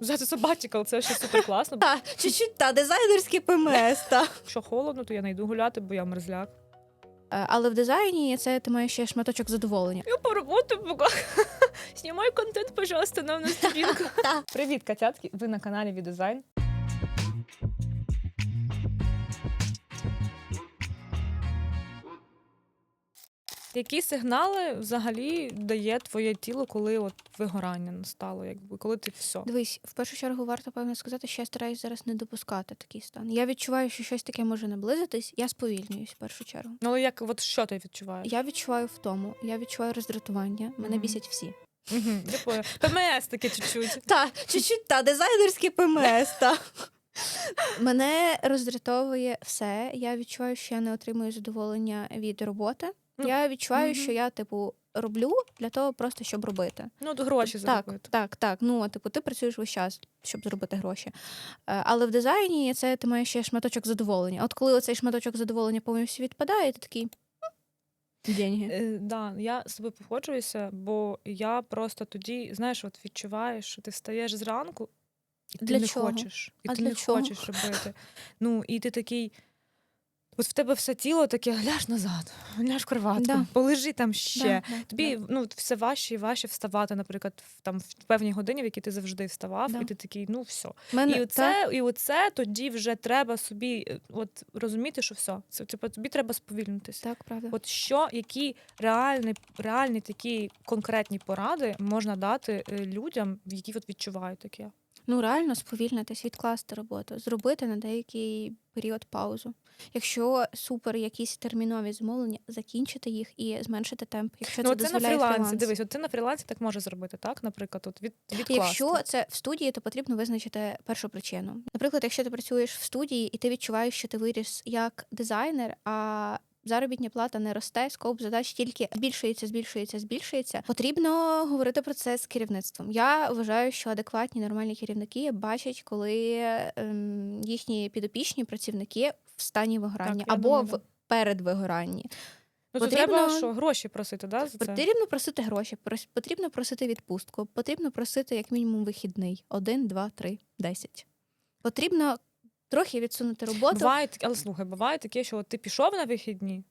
Взяти sabbatical, це ще супер класно. Та, чуть-чуть та дизайнерське ПМС. Та. Якщо холодно, то я не йду гуляти, бо я мерзляк. Е, Але в дизайні це ти маєш ще шматочок задоволення. Я по роботу пока. Знімай контент, пожалуйста, нам на сторінку. Привіт, катятки! Ви на каналі Віддизайн. Які сигнали взагалі дає твоє тіло, коли от вигорання настало, якби коли ти все? Дивись, в першу чергу варто певно сказати, що я стараюсь зараз не допускати такий стан. Я відчуваю, що щось таке може наблизитись, я сповільнююсь в першу чергу. Ну але як от що ти відчуваєш? Я відчуваю втому, я відчуваю роздратування. Мене Мгм. бісять всі. ПМС таке чуть-чуть. Та, чуть-чуть та дизайнерський ПМС. Та. Мене роздратовує все. Я відчуваю, що я не отримую задоволення від роботи. Ну, Я відчуваю, що я, типу, роблю для того, просто щоб робити. Ну, от гроші так, заробити. так, так. Ну, типу, ти працюєш весь час, щоб заробити гроші. Е, Але в дизайні це ти маєш ще шматочок задоволення. От коли оцей шматочок задоволення повністю відпадає, ти такий. Деньги. Е, да, я з тобою погоджуюся, бо я просто тоді, знаєш, от відчуваєш, що ти встаєш зранку, і ти Для не чого? хочеш. І А ти для не чого? хочеш робити. Ну, і ти такий. От в тебе все тіло таке, ляж назад, ляж в кроватку, Да. полежи там ще. Да, да, Тобі да. ну, все важче і важче вставати, наприклад, в, там, в певні години, в які ти завжди вставав, Да. і ти такий, ну все. Мене- І та- і оце тоді вже треба собі е, от, розуміти, що все. Це типу, тобі треба сповільнитися. Так, правда. От що, які реальні, реальні такі конкретні поради можна дати е, людям, які от відчувають таке? Ну, реально сповільнитись, відкласти роботу, зробити на деякий період паузу. Якщо супер якісь термінові замовлення, закінчити їх і зменшити темп. Якщо це, ну, це на дозволяє фрілансі. фріланс. Дивись, от ти на фрілансі так може зробити, так? Наприклад, от від, відкласти. Якщо це в студії, то потрібно визначити першу причину. Наприклад, якщо ти працюєш в студії і ти відчуваєш, що ти виріс як дизайнер, а заробітня плата не росте, скоп задач тільки збільшується, збільшується, збільшується. Потрібно говорити про це з керівництвом. Я вважаю, що адекватні нормальні керівники бачать, коли ем, їхні підопічні працівники в стані вигорання я або думаю, в передвигоранні. ну, потрібно- треба що, гроші просити, да, за це? Потрібно просити гроші, потрібно просити відпустку, потрібно просити як мінімум вихідний. Один, два, три, десять. Потрібно трохи відсунути роботу. Буває, таке- але слухай, буває таке, що от ти пішов на вихідні,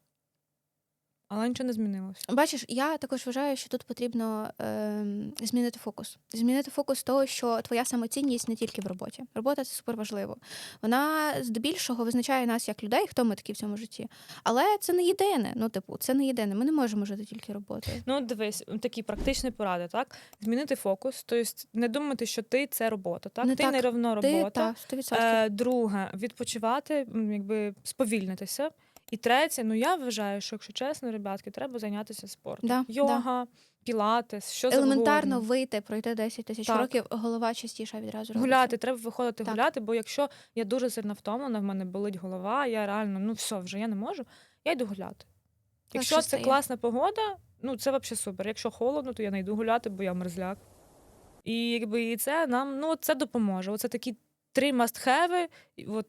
але нічого не змінилося. Бачиш, я також вважаю, що тут потрібно ем, змінити фокус. Змінити фокус того, що твоя самоцінність не тільки в роботі. Робота це супер важливо. Вона здебільшого визначає нас як людей, хто ми такі в цьому житті. Але це не єдине. Ну, типу, це не єдине. Ми не можемо жити тільки роботою. Ну, дивись, такі практичні поради, так? Змінити фокус, тобто не думати, що ти це робота, так? Не ти так. не равно Ти робота. та 100%. Е, друге, відпочивати, якби сповільнитися. І третє, ну я вважаю, що якщо чесно, ребятки, треба зайнятися спортом. Да, Йога, пілатес, що Елементарно завгодно. вийти, пройти 10 тисяч Так. років, голова частіше відразу робиться. Гуляти, треба виходити Так. гуляти, бо якщо я дуже сильно втомлена, в мене болить голова, я реально, ну все, вже я не можу, я йду гуляти. Якщо це класна погода, ну це взагалі супер. Якщо холодно, то я не йду гуляти, бо я мерзляк. І якби і це нам ну, це допоможе. Оце такі три must-have, от,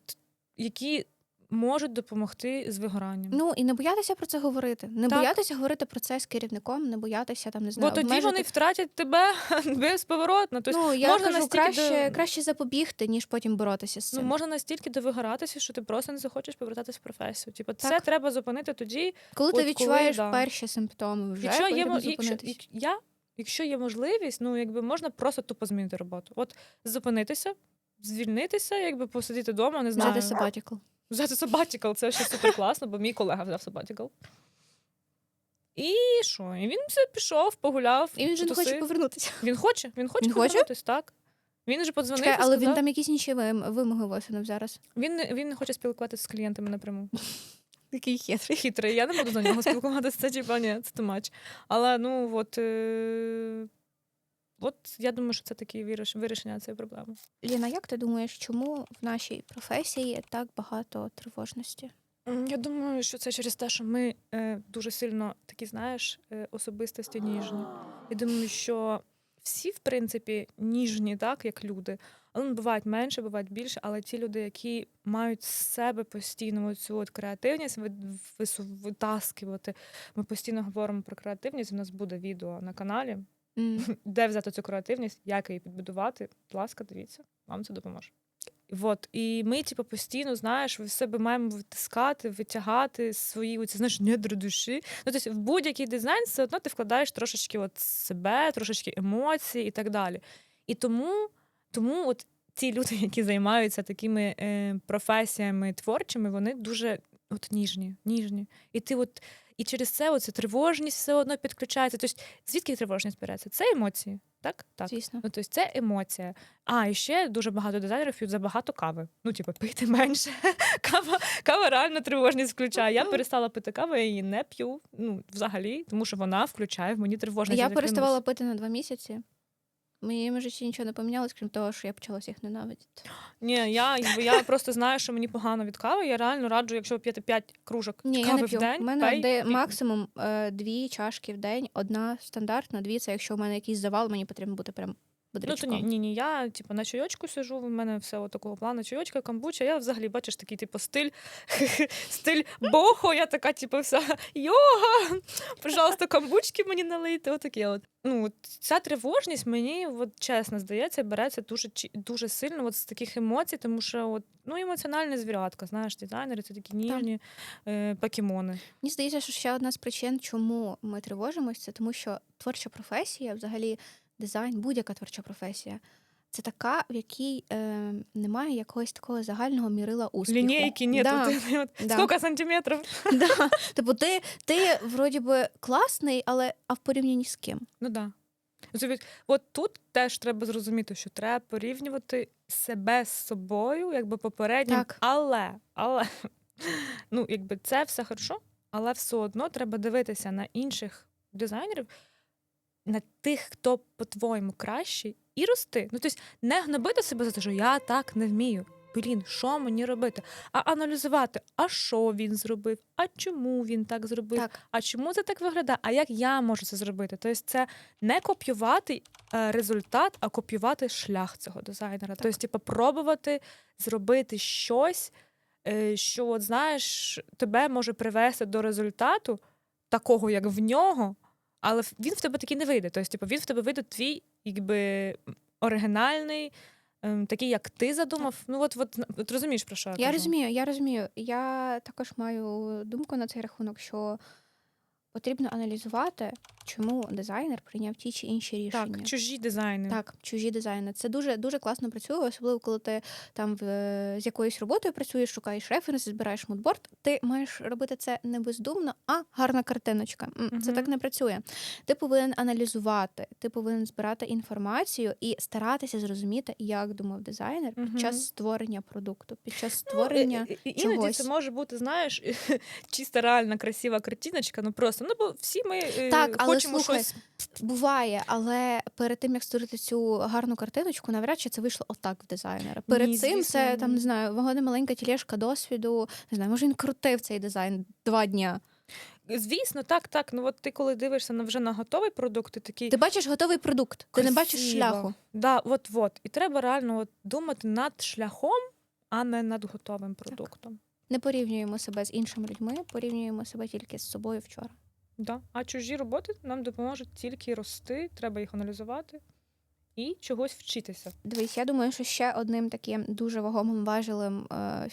які можуть допомогти з вигоранням. Ну і не боятися про це говорити. Не Так. боятися говорити про це з керівником, не боятися там не бо тоді обмежити. вони втратять тебе безповоротно. Тобто, ну я можна кажу, настільки краще, до- краще запобігти, ніж потім боротися з Ну, можна настільки довигоратися, що ти просто не захочеш повертатися в професію. Типу, це Так. треба зупинити тоді, коли от ти коли, відчуваєш да. перші симптоми, вже якщо є, якщо, я, якщо є можливість, ну якби можна просто тупо змінити роботу. От зупинитися, звільнитися, якби посидіти вдома, не знаю. Взяти sabbatical. Взяти sabbatical, це ще супер класно, бо мій колега взяв sabbatical. І що? І він все пішов, погуляв. І він вже не хоче повернутися. Він хоче, він хоче Він хоче? так. Він вже подзвонив. Чекай, і але він сказав- там якісь інші вим- вимоги висунув зараз. він, не- він не хоче спілкуватися з клієнтами напряму. Який хитрий. хитрий. Я не буду за нього спілкуватися. Це типа ні, це тумач. Але ну от, е... от я думаю, що це таке вирішення цієї проблеми. Ліна, як ти думаєш, чому в нашій професії так багато тривожності? Я думаю, що це через те, що ми е, дуже сильно такі, знаєш, е, особистості ніжні. Я думаю, що всі, в принципі, ніжні, так, як люди. Але ну, бувають менше, бувають більше, але ті люди, які мають з себе постійно цю от креативність ви- витаскувати. Ми постійно говоримо про креативність. У нас буде відео на каналі. М. де взяти цю креативність, як її підбудувати. Будь ласка, дивіться, вам це допоможе. Вот. І ми, типу, постійно, знаєш, в себе маємо витискати, витягати свої оці, знаєш, недри душі. Ну, тобто, в будь-який дизайн все одно ти вкладаєш трошечки от себе, трошечки емоцій і так далі. І тому, тому от ті люди, які займаються такими е, професіями творчими, вони дуже от, ніжні, ніжні. І ти от і через це оця тривожність все одно підключається. Тобто, звідки тривожність береться? Це емоції, так? Так. Звісно. Ну, тобто це емоція. А, і ще дуже багато дизайнерів п'ють забагато кави. Ну, типу, пийте менше. Кава, кава реально тривожність включає. Я перестала пити каву, я її не п'ю. Ну, взагалі, тому що вона включає в мені тривожність. Я переставала пити на два місяці. В моєму житті нічого не помінялось, крім того, що я почала всіх ненавидіти. Ні, я, я просто знаю, що мені погано від кави. Я реально раджу, якщо ви п'єте 5 кружок Ні, я кави не в п'ю. день. У мене пей, де і- максимум е, дві чашки в день, одна стандартна, дві це якщо в мене якийсь завал, мені потрібно бути прям Ну, то ні, ні, ні, я типу, на чайочку сижу, в мене все от такого плану. Чайочка, камбуча. Я взагалі бачиш такий, типу, стиль, стиль бохо. Я така, типу, вся йога. Пожалуйста, камбучки мені налийте. Отаке от. Ну, ця тривожність мені, от, чесно здається, береться дуже дуже сильно от з таких емоцій, тому що от, ну, емоціональна звірятка, знаєш, дизайнери це такі ніжні е, покемони. Мені здається, що ще одна з причин, чому ми тривожимося, це тому, що творча професія, взагалі дизайн, будь-яка творча професія, це така, в якій е, немає якогось такого загального мірила успіху. Лінійки, ні, да, тут да. скільки сантиметрів. да. Типу, ти, ти вроді би класний, але а в порівнянні з ким? Ну да. Ну, От тут теж треба зрозуміти, що треба порівнювати себе з собою, якби попереднім, Так. але, але ну, якби це все хорошо, але все одно треба дивитися на інших дизайнерів, на тих, хто по-твоєму кращий, і рости. Ну, тобто не гнобити себе за те, що я так не вмію. Блін, що мені робити? А аналізувати, а що він зробив, а чому він так зробив, Так. а чому це так виглядає? А як я можу це зробити? Тобто це не копіювати е, результат, а копіювати шлях цього дизайнера. Тобто, типу, пробувати зробити щось, е, що, от, знаєш, тебе може привести до результату, такого, як в нього, але він в тебе такий не вийде. Тобто, типу, він в тебе вийде твій, якби оригінальний. ем, Такий, як ти задумав, ну от, от, от розумієш про що я, Я кажу? розумію, я розумію. Я також маю думку на цей рахунок, що потрібно аналізувати, чому дизайнер прийняв ті чи інші рішення. Так, чужі дизайни. Так, чужі дизайни. Це дуже дуже класно працює, особливо коли ти там в, з якоюсь роботою працюєш, шукаєш референси, збираєш мудборд. Ти маєш робити це не бездумно, а гарна картиночка. М, Це так не працює. Ти повинен аналізувати, ти повинен збирати інформацію і старатися зрозуміти, як думав дизайнер під час створення продукту, під час Ну, створення. і- і іноді це може бути, знаєш, чисто реальна красива картиночка. Ну просто ну бо всі ми е, Так, але хочемо слухай, щось. Буває, але перед тим як створити цю гарну картиночку, навряд чи це вийшло отак в дизайнера. Перед Ні, цим звісно, це там не знаю, вагона маленька тілешка досвіду. Не знаю, може він крутив цей дизайн два дня. Звісно, так, так. Ну от ти коли дивишся на вже на готовий продукт, ти такий Ти бачиш готовий продукт, ти не бачиш шляху. Да, от, от. І треба реально от, думати над шляхом, а не над готовим продуктом. Не порівнюємо себе з іншими людьми, порівнюємо себе тільки з собою вчора. Да. А чужі роботи нам допоможуть тільки рости, треба їх аналізувати і чогось вчитися. Дивись, я думаю, що ще одним таким дуже вагомим важелем е,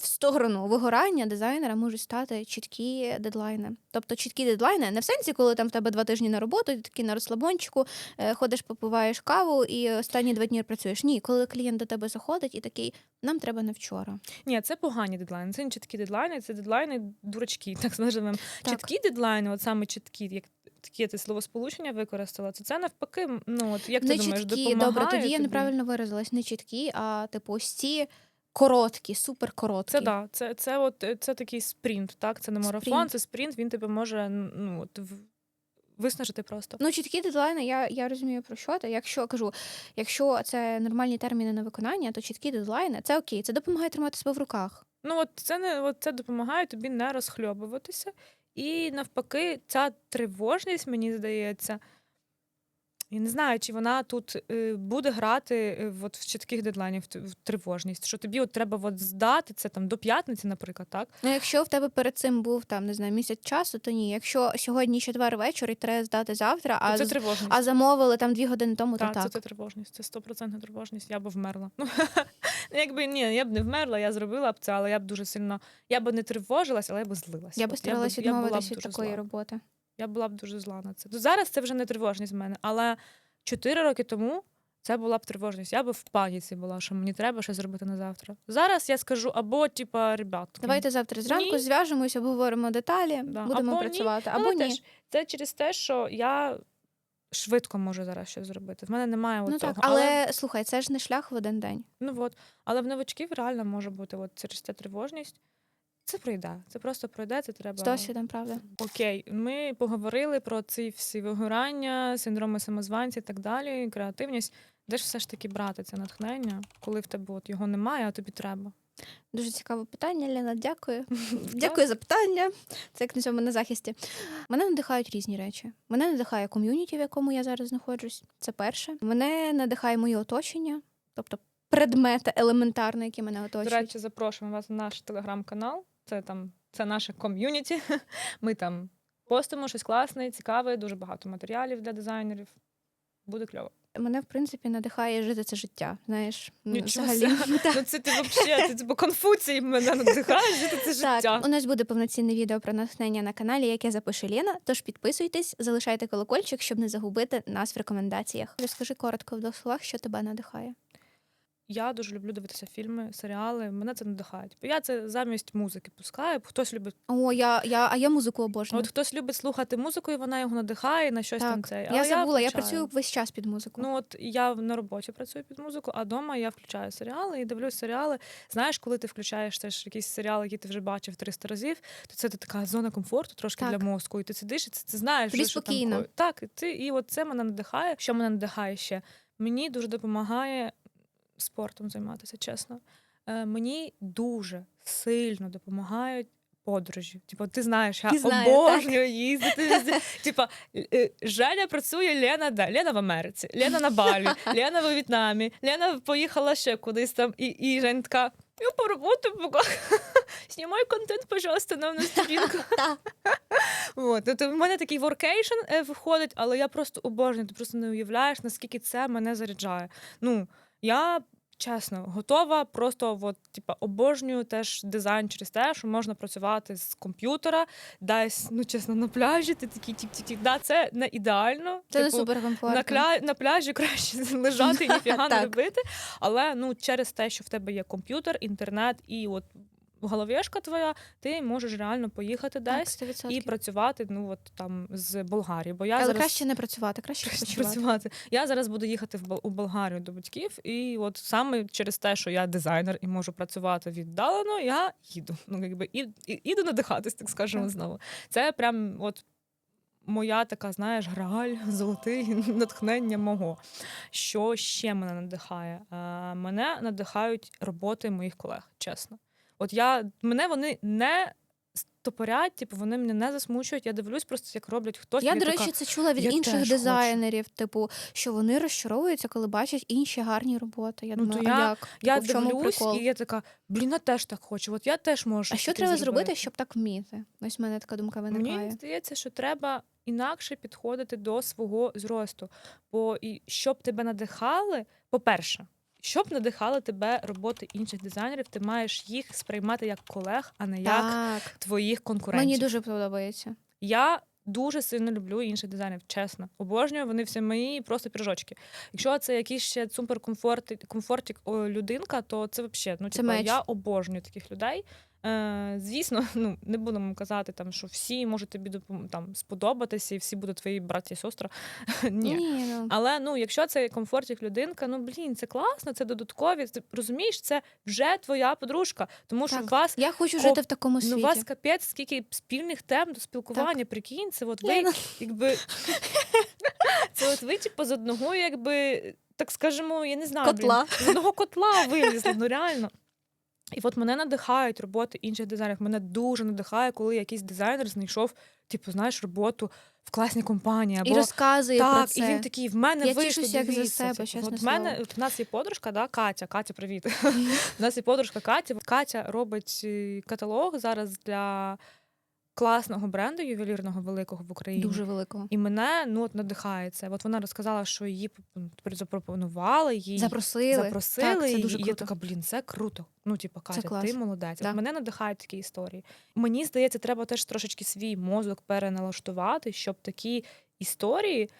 в сторону вигорання дизайнера можуть стати чіткі дедлайни. Тобто чіткі дедлайни не в сенсі, коли там в тебе два тижні на роботу, ти такий на розслабончику, е, ходиш, попиваєш каву і останні два дні працюєш. Ні, коли клієнт до тебе заходить і такий, нам треба не вчора. Ні, це погані дедлайни. Це не чіткі дедлайни, це дедлайни дурачки, так називаємо. Чіткі дедлайни, от саме чіткі, як таке ти словосполучення використала, то це навпаки, ну от як ти не думаєш, чіткі, допомагає добре, тоді я неправильно виразилась. Не чіткі, а типу ось ці короткі, супер короткі. Це да, це, це от е, це такий спринт, так? Це не марафон, Спринт. це спринт, він тебе може ну, от, виснажити просто. Ну, чіткі дедлайни, я, я розумію про що ти. Якщо кажу, якщо це нормальні терміни на виконання, то чіткі дедлайни це окей, це допомагає тримати себе в руках. Ну, от це не от це допомагає тобі не розхльобуватися. І навпаки, ця тривожність, мені здається, Я не знаю, чи вона тут е, буде грати е, от в чітких дедлайнів в, тривожність, що тобі от треба от здати це там до п'ятниці, наприклад, так? Ну, якщо в тебе перед цим був там, не знаю, місяць часу, то ні. Якщо сьогодні четвер вечір і треба здати завтра, а, це тривожність. а замовили там дві години тому, Так, то так. це тривожність, це стопроцентна тривожність. Я б вмерла. Ну якби ні, я б не вмерла, я зробила б це, але я б дуже сильно. Я б не тривожилась, але я б злилась. Я б відмовитися від такої роботи. Я була б дуже зла на це. Ну, Зараз це вже не тривожність в мене, але чотири роки тому це була б тривожність. Я б в паніці була, що мені треба щось зробити на завтра. Зараз я скажу, або, типа, ребятки. Давайте завтра зранку Ні. зв'яжемось, обговоримо деталі, Да. будемо Або ні, працювати. Ну, Або ні. теж це через те, що я швидко можу зараз щось зробити. В мене немає Ну от цього. так, але слухай, це ж не шлях в один день. Ну от, але в новачків реально може бути от через ця тривожність. Це пройде. Це просто пройде, це треба. З досвідом, правда. Окей, ми поговорили про ці всі вигорання, синдроми самозванця і так далі, креативність. Де ж все ж таки брати це натхнення, коли в тебе от його немає, а тобі треба? Дуже цікаве питання, Лена. Дякую. Дякую за питання. Це як на цьому на захисті. Мене надихають різні речі. Мене надихає ком'юніті, в якому я зараз знаходжусь. Це перше. Мене надихає моє оточення, тобто предмети елементарні, які мене До оточують. речі, запрошуємо вас на наш телеграм-канал. Це там це наше ком'юніті. Ми там постимо щось класне, цікаве, дуже багато матеріалів для дизайнерів. Буде кльово. Мене, в принципі, надихає жити це життя. Знаєш, Нічого взагалі. Так. Ну це ти взагалі, ти типу конфуцій мене надихаєш, жити це життя. Так, у нас буде повноцінне відео про натхнення на каналі, яке запише Лена. Тож підписуйтесь, залишайте колокольчик, щоб не загубити нас в рекомендаціях. Розкажи коротко в двох словах, що тебе надихає. Я дуже люблю дивитися фільми, серіали. Мене це надихає. Типу, Я це замість музики пускаю. Хтось любить, О, я, я, а я музику обожнюю. от хтось любить слухати музику, і вона його надихає на щось там так, це. я забула, я включаю. працюю весь час під музику. Ну от я на роботі працюю під музику, а вдома я включаю серіали і дивлюсь серіали. Знаєш, коли ти включаєш теж якийсь серіал, який ти вже бачив 300 разів, то це така зона комфорту трошки Так. для мозку. І ти сидиш, і це ти знаєш, Тобі що, що спокійно. там так. Ти і от це мене надихає. Що мене надихає ще? Мені дуже допомагає спортом займатися, чесно. Е, мені дуже сильно допомагають. Подорожі, типу, ти знаєш, я знаю, обожнюю їздити. Типа, е, Женя працює Лена, де? Лена в Америці, Лена на Балі, Лена в В'єтнамі, Лена поїхала ще кудись там, і, і Женя така, я по роботу пока. Знімай контент, пожалуйста, нам на сторінку. От, тобто в мене такий воркейшн виходить, але я просто обожнюю, ти просто не уявляєш, наскільки це мене заряджає. Ну, я. Чесно, готова, просто от, типа, обожнюю теж дизайн через те, що можна працювати з комп'ютера, десь, ну чесно, на пляжі, ти такий тік-тік-тік. Да, це не ідеально. це не типу, суперкомфортно. на, кля... на пляжі краще лежати і ніфіга не робити. Але ну, через те, що в тебе є комп'ютер, інтернет і от головешка твоя, ти можеш реально поїхати Так, десь 100%. і працювати ну, от, там, з Болгарії. Бо я Але зараз... краще не працювати, краще Краще працювати. Я зараз буду їхати в Бол- у Болгарію до батьків, і от саме через те, що я дизайнер і можу працювати віддалено, я їду. Ну якби і, і іду надихатись, так скажемо Так. знову. Це прям от. Моя така, знаєш, грааль, золотий натхнення мого. Що ще мене надихає? Е, мене надихають роботи моїх колег, чесно. От я мене вони не стопорять, типу, вони мене не засмучують. Я дивлюсь просто, як роблять хтось. Я, до така, речі, це чула від інших дизайнерів, типу, що вони розчаровуються, коли бачать інші гарні роботи. Я Ну, думаю, то а я- як? Я Типу, дивлюсь, прикол? і я така, блін, я теж так хочу. От я теж можу. А що треба зробити, зробити. щоб так вміти? Ось в мене така думка виникає. Мені здається, що треба інакше підходити до свого зросту. Бо і щоб тебе надихали, по-перше, щоб надихали тебе роботи інших дизайнерів, ти маєш їх сприймати як колег, а не як Так, твоїх конкурентів. мені дуже подобається. Я дуже сильно люблю інших дизайнерів, чесно. Обожнюю, вони всі мої просто піржочки. Якщо це якийсь ще суперкомфорт, комфортик о, людинка, то це взагалі, ну Це типа, меч. я обожнюю таких людей. Е, звісно, ну не будемо казати, там, що всі можуть тобі допом- там, сподобатися, і всі будуть твої браті і сестри. Ні. ну. Але ну, якщо це комфортик людинка, ну блін, це класно, це додаткові. Ти розумієш, це вже твоя подружка, тому що Так. вас Я хочу Коп- жити в такому Ну, світі. у вас капець, скільки спільних тем до спілкування. Прикинь, це от ви, Лена. якби це от ви, типу, з одного, якби, так скажемо, я не знаю, Котла. Блін, з одного котла вилізли, ну реально. І от мене надихають роботи інших дизайнерів. Мене дуже надихає, коли якийсь дизайнер знайшов, типу, знаєш, роботу в класній компанії. Або І розказує так, про це. і він такий, в мене Я вийшло, як за себе, Типу, От мене от в нас є подружка, да, Катя. Катя, привіт. У нас є подружка Катя. Катя робить е, каталог зараз для класного бренду ювелірного великого в Україні. Дуже великого. І мене ну от надихає це. От вона розказала, що її ну, тепер запропонували, її Запросили. запросили. Так, це дуже і я така, блін, це круто. Ну, типу, Катя, ти молодець. Да. От мене надихають такі історії. Мені здається, треба теж трошечки свій мозок переналаштувати, щоб такі історії.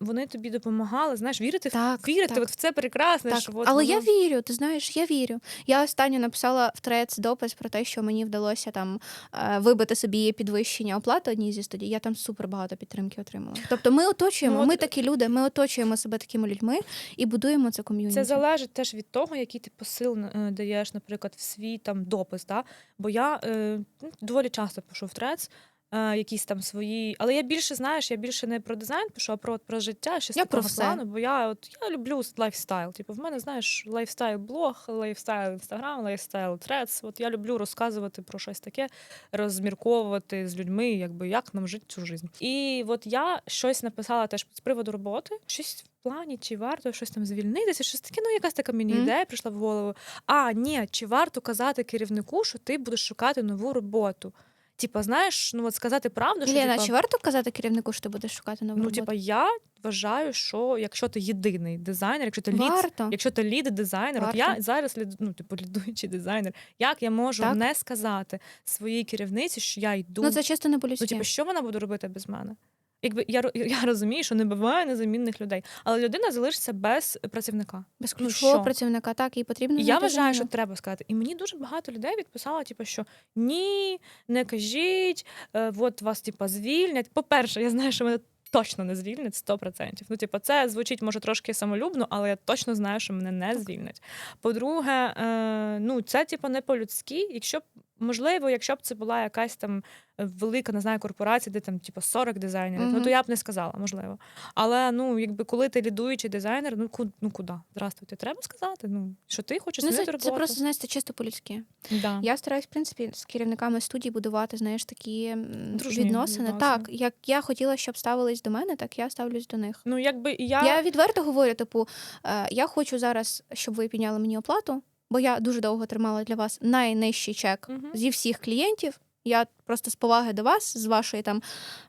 Вони тобі допомагали, знаєш, вірити в Так, вірити так. от в це прекрасне. Так, що от але я вірю, ти знаєш, я вірю. Я останньо написала в трец допис про те, що мені вдалося там е, вибити собі підвищення оплати одній зі студій. Я там супер багато підтримки отримала. Тобто ми оточуємо, Ну, от- ми такі люди, ми оточуємо себе такими людьми і будуємо це ком'юніті. Це залежить теж від того, який ти посил е, даєш, наприклад, в свій там допис. Да? Бо я е, ну, доволі часто пишу в трец. Е, Якісь там свої, але я більше знаєш, я більше не про дизайн пишу, а про, про життя, щось Я про все. плану. Бо я от я люблю лайфстайл. Типу, в мене знаєш лайфстайл блог, лайфстайл інстаграм, лайфстайл трец. От я люблю розказувати про щось таке, розмірковувати з людьми, якби як нам жити цю життя. І от я щось написала теж з приводу роботи, щось в плані, чи варто щось там звільнитися, щось таке. Ну, якась така мені Мгм. ідея прийшла в голову. А, ні, чи варто казати керівнику, що ти будеш шукати нову роботу? Типа, знаєш, ну от сказати правду, що Лена, типа, чи варто казати керівнику, що ти будеш шукати нову ну, роботу? типа, я вважаю, що якщо ти єдиний дизайнер, якщо ти лід, Варто. якщо ти лід дизайнер, от я зараз лід, ну, типу, лідуючий дизайнер, як я можу Так. не сказати своїй керівниці, що я йду? Ну це чисто не Ну, по-людськи. типу, що вона буде робити без мене? Якби я, я розумію, що не буває незамінних людей, але людина залишиться без працівника. Без ну, ключового що? працівника, так, і потрібно я вважаю, що треба сказати. І мені дуже багато людей відписало, типу, що ні, не кажіть, е, от вас типу, звільнять. По-перше, я знаю, що мене точно не звільнять 100%. Ну, типу, це звучить може трошки самолюбно, але я точно знаю, що мене не звільнять. По-друге, е, ну це типу не по-людськи. Якщо б можливо, якщо б це була якась там велика, не знаю, корпорація, де там типу 40 дизайнерів, ну то я б не сказала, можливо. Але ну, якби коли ти лідуючий дизайнер, ну ку- ну куди? Здравствуйте, треба сказати. Ну що ти хочеш Ну, це, роботу. це просто знаєш, це чисто по-людськи. Да. Я стараюсь, в принципі, з керівниками студії будувати, знаєш, такі Дружні відносини. відносини. Так, як я хотіла, щоб ставились до мене, так я ставлюсь до них. Ну, якби я, Я відверто говорю: типу, е, я хочу зараз, щоб ви підняли мені оплату, бо я дуже довго тримала для вас найнижчий чек Мгм. зі всіх клієнтів. Я просто з поваги до вас, з вашої там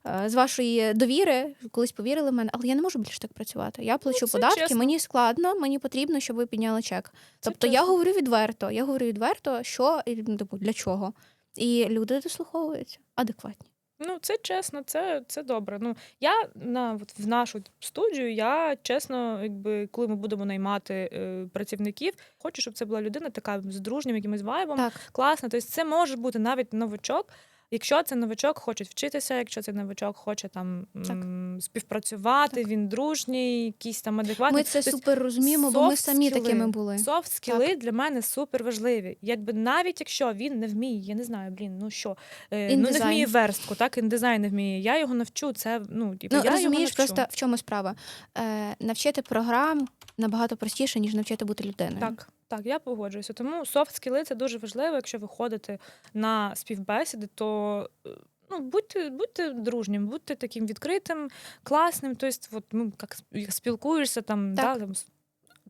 е, з вашої довіри, колись повірили в мене, але я не можу більше так працювати. Я плачу Ну, податки, чесно. мені складно, мені потрібно, щоб ви підняли чек. Це Тобто я чесно. говорю відверто, я говорю відверто, що і, типу, для чого. І люди дослуховуються адекватні. Ну, це чесно, це, це добре. Ну, я на от в нашу студію, я чесно, якби коли ми будемо наймати е, працівників, хочу, щоб це була людина така з дружнім якимось вайбом, Так. класна. Тобто це може бути навіть новачок. Якщо це новачок хоче вчитися, якщо це новачок хоче там м, співпрацювати, Так. він дружній, якийсь там адекватний. Ми це Тобто супер розуміємо, бо ми самі скіли. такими були. Софт скіли для мене супер важливі. Якби навіть якщо він не вміє, я не знаю, блін, ну що, е, ну не вміє верстку, так індизайн не вміє. Я його навчу. Це ну типу, Ну, я розумієш, його навчу. просто в чому справа? Е, навчити програм набагато простіше, ніж навчити бути людиною. так. Так, я погоджуюся. Тому софт скіли це дуже важливо. Якщо ви ходите на співбесіди, то е, ну будьте, будьте дружнім, будьте таким відкритим, класним. Тобто, от, ну, як, спілкуєшся там, Так. да, там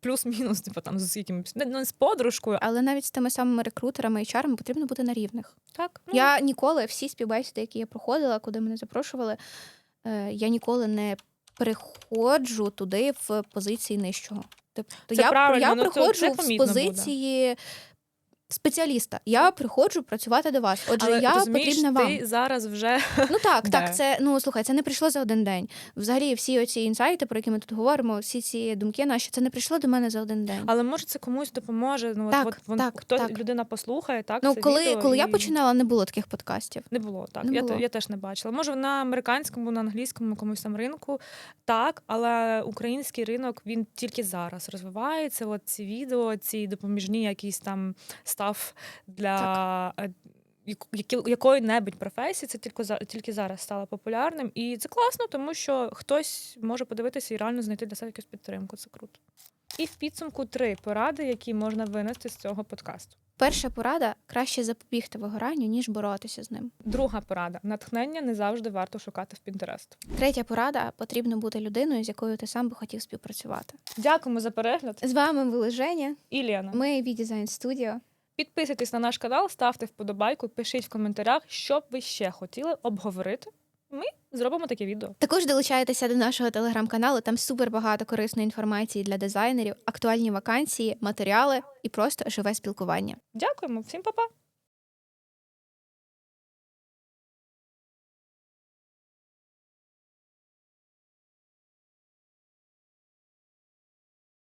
плюс-мінус, типу там з якимось не, не з подружкою, Але навіть з тими самими рекрутерами і чарами потрібно бути на рівних. так. Ну, Я ніколи всі співбесіди, які я проходила, куди мене запрошували, е, я ніколи не приходжу туди в позиції нижчого. Тобто Це я, правильно, я ну, приходжу це це в позиції буде. Спеціаліста. Я приходжу працювати до вас. Отже, але я розумієш, потрібна вам. ти зараз вже Ну так, так, це ну слухай, це не прийшло за один день. Взагалі, всі оці інсайти, про які ми тут говоримо, всі ці думки наші, це не прийшло до мене за один день. Але може це комусь допоможе. Ну Так, от, от так, хто так. людина послухає, так ну, це коли, відео, коли я починала, не було таких подкастів. не було так. Не я, було. те- я теж не бачила. Може, на американському, на англійському комусь там ринку так, але український ринок він тільки зараз розвивається. От ці відео, ці допоміжні якісь там став для. е, Якої-небудь професії, це тільки за тільки зараз стало популярним, і це класно, тому що хтось може подивитися і реально знайти для себе якусь підтримку. Це круто. І в підсумку три поради, які можна винести з цього подкасту. Перша порада краще запобігти вигоранню, ніж боротися з ним. Друга порада: натхнення не завжди варто шукати в Pinterest. Третя порада потрібно бути людиною, з якою ти сам би хотів співпрацювати. Дякуємо за перегляд. З вами були Женя. І Лена. Ми від Design Studio. Підписуйтесь на наш канал, ставте вподобайку, пишіть в коментарях, що б ви ще хотіли обговорити. Ми зробимо таке відео. Також долучайтеся до нашого телеграм-каналу. Там супер багато корисної інформації для дизайнерів, актуальні вакансії, матеріали і просто живе спілкування. Дякуємо, всім па-па!